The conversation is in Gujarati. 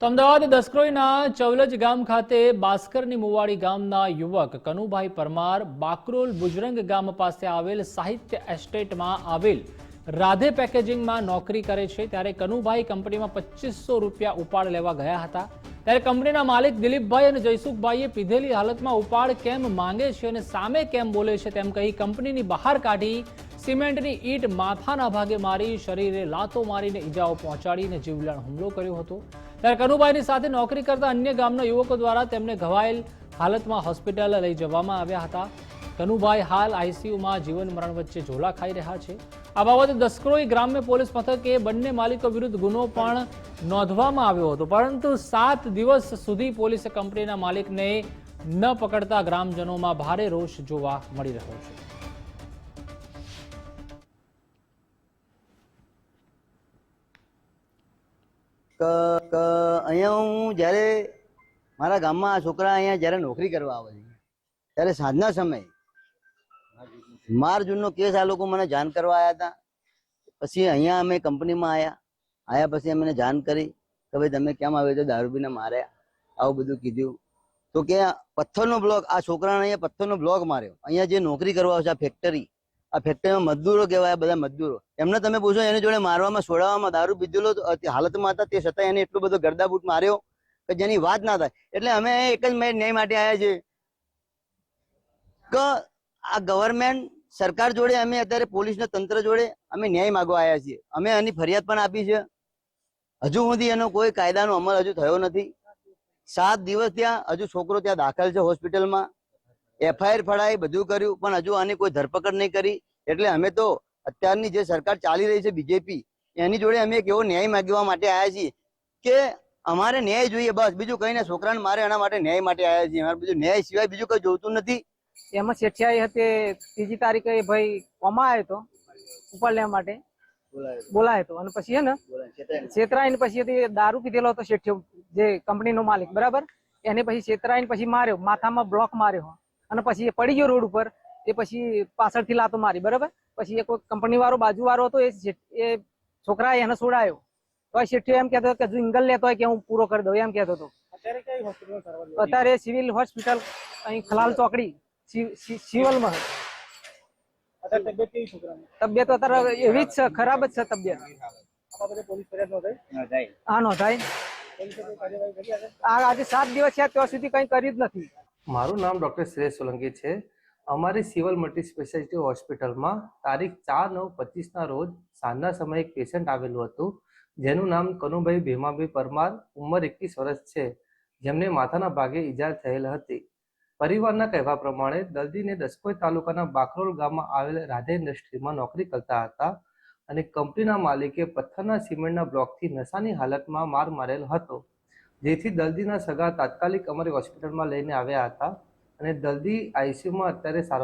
તો અમદાવાદ દસક્રોઈના ચવલજ ગામ ખાતે બાસ્કરની મુવાડી ગામના યુવક કનુભાઈ પરમાર બાકરોલ બુજરંગ ગામ પાસે આવેલ સાહિત્ય એસ્ટેટમાં આવેલ રાધે પેકેજિંગમાં નોકરી કરે છે. ત્યારે કનુભાઈ કંપનીમાં પચીસો રૂપિયા ઉપાડ લેવા ગયા હતા. ત્યારે કંપનીના માલિક દિલીપભાઈ અને જયસુખભાઈએ પીધેલી હાલતમાં ઉપાડ કેમ માંગે છે અને સામે કેમ બોલે છે તેમ કહી કંપનીની બહાર કાઢી સિમેન્ટની ઈંટ માથાના ભાગે મારી શરીરે લાતો મારીને ઈજાઓ પહોંચાડીને જીવલેણ હુમલો કર્યો હતો. ત્યારે કનુભાઈની સાથે નોકરી કરતા અન્ય ગામના યુવકો દ્વારા તેમને ઘવાયેલ હાલતમાં હોસ્પિટલ લઈ જવામાં આવ્યા હતા. કનુભાઈ હાલ આઈસીયુમાં જીવન મરણ વચ્ચે ઝોલા ખાઈ રહ્યા છે. આ બાબતે દસક્રોઈ ગ્રામ્ય પોલીસ મથકે બંને માલિકો વિરુદ્ધ ગુનો પણ નોંધવામાં આવ્યો હતો. પરંતુ સાત દિવસ સુધી પોલીસે કંપનીના માલિકને ન પકડતા ગ્રામજનોમાં ભારે રોષ જોવા મળી રહ્યો છે. અહીંયા હું જ્યારે મારા ગામમાં આ છોકરા અહીંયા જ્યારે નોકરી કરવા આવે છે, ત્યારે સાંજના સમયે માર જૂનનો કેસ આ લોકો મને જાણ કરવા આવ્યા હતા. પછી અહીંયા અમે કંપનીમાં આવ્યા આવ્યા પછી અમને જાણ કરી કે ભાઈ, તમે કેમ આવ્યો છો? દારૂ પીને માર્યા. આવું બધું કીધું. તો કે પથ્થરનો બ્લોક, આ છોકરાને અહીંયા પથ્થરનો બ્લોક માર્યો. અહીંયા જે નોકરી કરવા આવશે, આ ફેક્ટરી આ ફેક્ટરીમાં મજદૂરો કહેવાય બધા મજદૂરો. એમને તમે પૂછો, એની જોડે મારવામાં, છોડાવવામાં દારૂ પીધેલો હાલતમાં હતા, તે છતાં એને એટલો બધો ગરદાબૂટ માર્યો કે જેની વાત ના થાય. એટલે અમે એક જ ન્યાય માટે આવ્યા છીએ. કે આ ગવર્મેન્ટ સરકાર જોડે, અમે અત્યારે પોલીસના તંત્ર જોડે, અમે ન્યાય માગવા આવ્યા છીએ. અમે એની ફરિયાદ પણ આપી છે. હજુ સુધી એનો કોઈ કાયદાનો અમલ હજુ થયો નથી. સાત દિવસ ત્યાં હજુ છોકરો ત્યાં દાખલ છે હોસ્પિટલમાં. એફઆઈઆર ફળાઈ બધું કર્યું, પણ હજુ આની કોઈ ધરપકડ નહીં કરી. એટલે અમે તો અત્યારની જે સરકાર ચાલી રહી છે બીજેપી, એની જોડે અમે એક એવો ન્યાય માગવા માટે આવ્યા છીએ કે અમારે ન્યાય જોઈએ બસ. બીજું કઈ ને છોકરાને મારે એના માટે ન્યાય માટે આવ્યા છીએ. અમારે બીજું ન્યાય સિવાય બીજું કઈ જોતું નથી. એમાં શેઠિયાઈ હતી, ત્રીજી તારીખે ભાઈ કોમા આવ્યો હતો ઉપર લેવા માટે. બોલાય હતો અને પછી હે ને, છેતરાઈને પછી હતી, દારૂ પીધેલો હતો શેઠિયો, જે કંપનીનો માલિક. બરાબર? એને પછી છેતરાઈને પછી માર્યો, માથામાં બ્લોક માર્યો. અને પછી એ પડી ગયો રોડ ઉપર એ પછી પાછળથી લાતો મારી બરાબર? પછી એ કોઈ કંપની વાળો બાજુ વાળો હતો એ એ છોકરાએ એને છોડાયો. તો શેઠિયો એમ કહેતો કે જો ઇંગલ લેતો હોય કે હું પૂરો કરી દઉં? એમ કહેતો હતો. અત્યારે સિવિલ હોસ્પિટલ અહીં ખલાલ ચોકડી સિવિલમાં તબિયત અત્યારે એવી જ છે ખરાબ જ છે તબિયત. હા નોંધાય આ આજે સાત દિવસ થયા ત્યાં સુધી કઈ કર્યું જ નથી. મારું નામ ડૉક્ટર શ્રેયસ સોલંકી છે. અમારી સિવિલ મલ્ટી સ્પેશિયાલિટી હોસ્પિટલમાં તારીખ ચાર નવ પચીસના રોજ સાંજના સમયે એક પેશન્ટ આવેલું હતું, જેનું નામ કનુભાઈ ભીમાભાઈ પરમાર, ઉંમર એકવીસ વર્ષ છે, જેમને માથાના ભાગે ઈજા થયેલ હતી. પરિવારના કહેવા પ્રમાણે દર્દીને દસકોઈ તાલુકાના બાકરોલ ગામમાં આવેલ રાધે ઇન્ડસ્ટ્રીમાં નોકરી કરતા હતા અને કંપનીના માલિકે પથ્થરના સિમેન્ટના બ્લોકથી નશાની હાલતમાં માર મારેલ હતો. જેથી દર્દીના સગા તાત્કાલિક અમારી હોસ્પિટલમાં લઈને આવ્યા હતા અને દર્દી આઈસીયુમાં અત્યારે સારવાર